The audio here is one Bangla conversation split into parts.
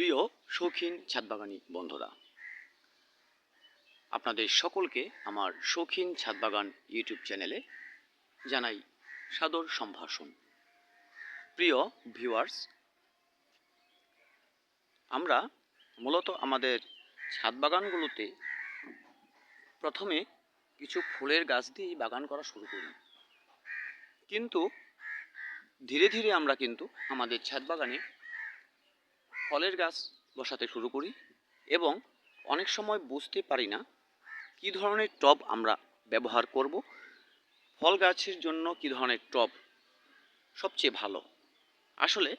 প্রিয় শৌখিন ছাদবাগানি বন্ধুরা, আপনাদের সকলকে আমার শৌখিন ছাদবাগান ইউটিউব চ্যানেলে জানাই সাদর সম্ভাষণ। প্রিয় ভিউয়ার্স, আমরা মূলত আমাদের ছাদবাগানগুলোতে প্রথমে কিছু ফুলের গাছ দিয়েই বাগান করা শুরু করি। কিন্তু ধীরে ধীরে আমরা কিন্তু আমাদের ছাদ বাগানে ফলের গাছ বসাতে শুরু করি এবং অনেক সময় বুঝতে পারি না কী ধরনের টব আমরা ব্যবহার করব। ফল গাছের জন্য কী ধরনের টব সবচেয়ে ভালো? আসলে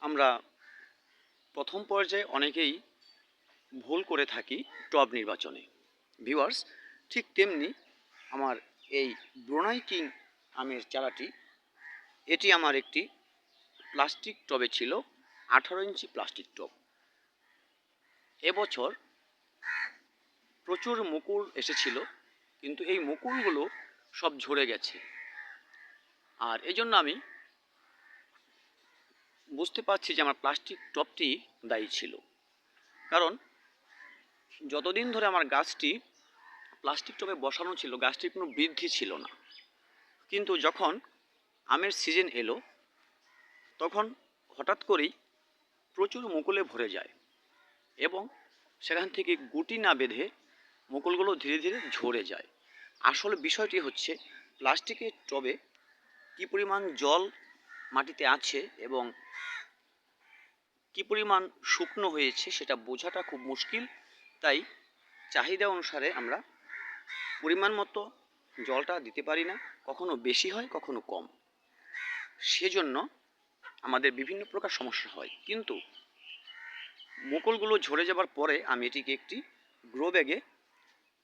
আমরা প্রথম পর্যায়ে অনেকেই ভুল করে থাকি টব নির্বাচনে। ভিউয়ার্স, ঠিক তেমনি আমার এই ব্রোনাই কিং আমের চারাটি, এটি আমার একটি প্লাস্টিক টবে ছিল। আঠারো ইঞ্চি প্লাস্টিক টব এবছর প্রচুর মুকুল এসেছিল, কিন্তু এই মুকুলগুলো সব ঝরে গেছে। আর এজন্য আমি বুঝতে পারছি যে আমার প্লাস্টিক টবটি দায়ী ছিল। কারণ যতদিন ধরে আমার গাছটি প্লাস্টিক টবে বসানো ছিল, গাছটির কোনো বৃদ্ধি ছিল না। কিন্তু যখন আমের সিজন এলো, তখন হঠাৎ করেই প্রচুর মুকুলে ভরে যায় এবং সেখান থেকে গুটি না বেঁধে মুকুলগুলো ধীরে ধীরে ঝরে যায়। আসল বিষয়টি হচ্ছে, প্লাস্টিকের টবে কী পরিমাণ জল মাটিতে আছে এবং কি পরিমাণ শুকনো হয়েছে সেটা বোঝাটা খুব মুশকিল। তাই চাহিদা অনুসারে আমরা পরিমাণ মতো জলটা দিতে পারি না। কখনো বেশি হয়, কখনো কম। সেজন্য আমাদের বিভিন্ন প্রকার সমস্যা হয়। কিন্তু মুকুলগুলো ঝরে যাবার পরে আমি এটিকে একটি গ্রো ব্যাগে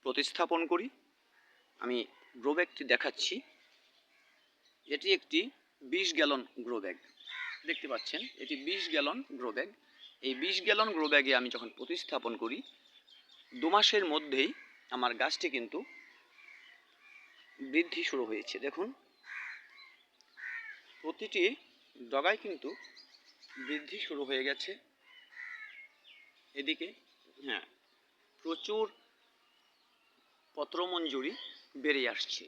প্রতিস্থাপন করি। আমি গ্রো ব্যাগটি দেখাচ্ছি। এটি একটি বিশ গ্যালন গ্রো ব্যাগ। দেখতে পাচ্ছেন, এটি বিশ গ্যালন গ্রো ব্যাগ। এই বিশ গ্যালন গ্রো ব্যাগে আমি যখন প্রতিস্থাপন করি, দু মাসের মধ্যেই আমার গাছটি কিন্তু বৃদ্ধি শুরু হয়েছে। দেখুন, প্রতিটি ডগায় কিন্তু বৃদ্ধি শুরু হয়ে গেছে। এদিকে হ্যাঁ প্রচুর পত্রমঞ্জুরি বেড়ে আসছে।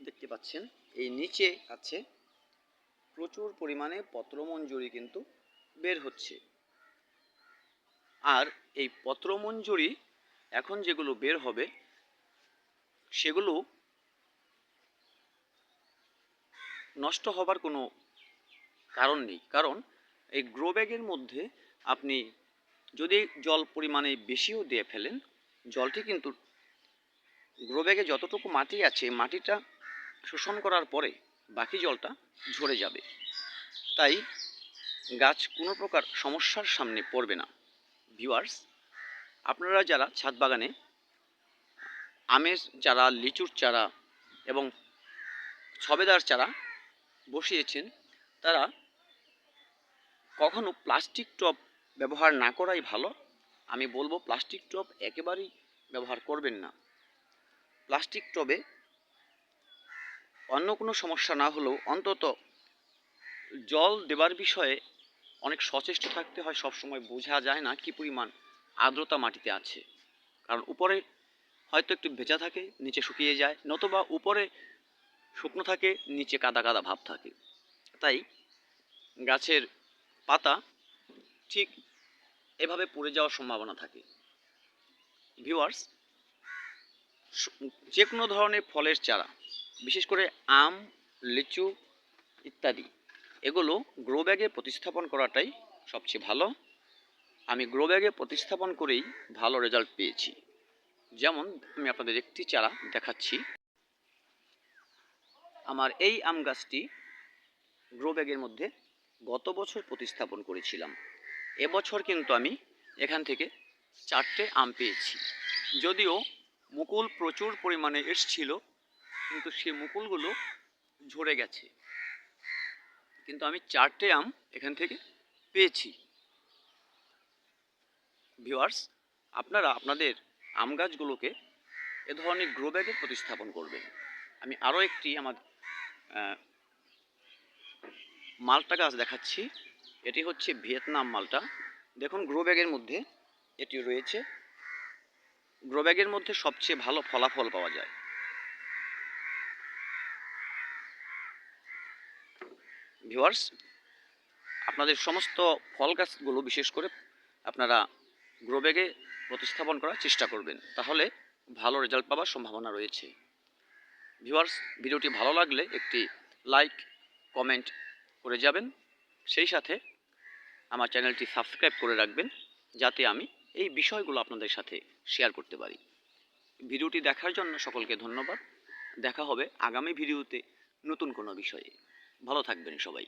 দেখতে পাচ্ছেন, এই নিচে আছে প্রচুর পরিমাণে পত্রমঞ্জুরি কিন্তু বের হচ্ছে। আর এই পত্রমঞ্জুরি এখন যেগুলো বের হবে, সেগুলো নষ্ট হবার কোনো কারণ নেই। কারণ এই গ্রো ব্যাগের মধ্যে আপনি যদি জল পরিমাণে বেশিও দিয়ে ফেলেন, জলটি কিন্তু গ্রো ব্যাগে যতটুকু মাটি আছে, মাটিটা শোষণ করার পরে বাকি জলটা ঝরে যাবে। তাই গাছ কোনো প্রকার সমস্যার সামনে পড়বে না। ভিউয়ার্স আপনারা যারা ছাদ বাগানে আমের চারা, লিচুর চারা এবং ছবেদার চারা বসিয়েছেন, তারা কখনো প্লাস্টিক টব ব্যবহার না করাই ভালো? আমি বলব প্লাস্টিক টব একেবারেই ব্যবহার করবেন না। প্লাস্টিক টবে অন্য কোনো সমস্যা না হলেও অন্তত জল দেবার বিষয়ে অনেক সচেষ্ট থাকতে হয়, সবসময় বোঝা যায় না কি পরিমাণ আর্দ্রতা মাটিতে আছে। কারণ উপরে হয়তো একটু ভেজা থাকে, নিচে শুকিয়ে যায়, নতুবা উপরে শুকনো থাকে, নিচে কাদা কাদা ভাব থাকে। তাই গাছের পাতা ঠিক এভাবে পড়ে যাওয়ার সম্ভাবনা থাকে। ভিউয়ার্স যে কোনো ধরনের ফলের চারা, বিশেষ করে আম, লিচু ইত্যাদি, এগুলো গ্রো ব্যাগে প্রতিস্থাপন করাটাই সবচেয়ে ভালো। আমি গ্রো ব্যাগে প্রতিস্থাপন করেই ভালো রেজাল্ট পেয়েছি। যেমন, আমি আপনাদের একটি চারা দেখাচ্ছি। আমার এই আম গাছটি গ্রো ব্যাগের মধ্যে গত বছর প্রতিস্থাপন করেছিলাম। এবছর কিন্তু আমি এখান থেকে চারটে আম পেয়েছি। যদিও মুকুল প্রচুর পরিমাণে এসছিল, কিন্তু সে মুকুলগুলো ঝরে গেছে। কিন্তু আমি চারটে আম এখান থেকে পেয়েছি। ভিওয়ার্স আপনারা আপনাদের আম গাছগুলোকে এ ধরনের গ্রো ব্যাগে প্রতিস্থাপন করবেন। আমি আরও একটি আমার মালটা গাছ দেখাচ্ছি। এটি হচ্ছে ভিয়েতনাম মালটা। দেখুন, গ্রো ব্যাগের মধ্যে এটি রয়েছে। গ্রো ব্যাগের মধ্যে সবচেয়ে ভালো ফলাফল পাওয়া যায়। ভিউয়ার্স, আপনাদের সমস্ত ফল গাছগুলো বিশেষ করে আপনারা গ্রো ব্যাগে প্রতিস্থাপন করার চেষ্টা করবেন। তাহলে ভালো রেজাল্ট পাওয়ার সম্ভাবনা রয়েছে। ভিউয়ার্স, ভিডিওটি ভালো লাগলে একটি লাইক, কমেন্ট করে যাবেন। সেই সাথে আমার চ্যানেলটি সাবস্ক্রাইব করে রাখবেন, যাতে আমি এই বিষয়গুলো আপনাদের সাথে শেয়ার করতে পারি। ভিডিওটি দেখার জন্য সকলকে ধন্যবাদ। দেখা হবে আগামী ভিডিওতে নতুন কোনো বিষয়ে। ভালো থাকবেন সবাই।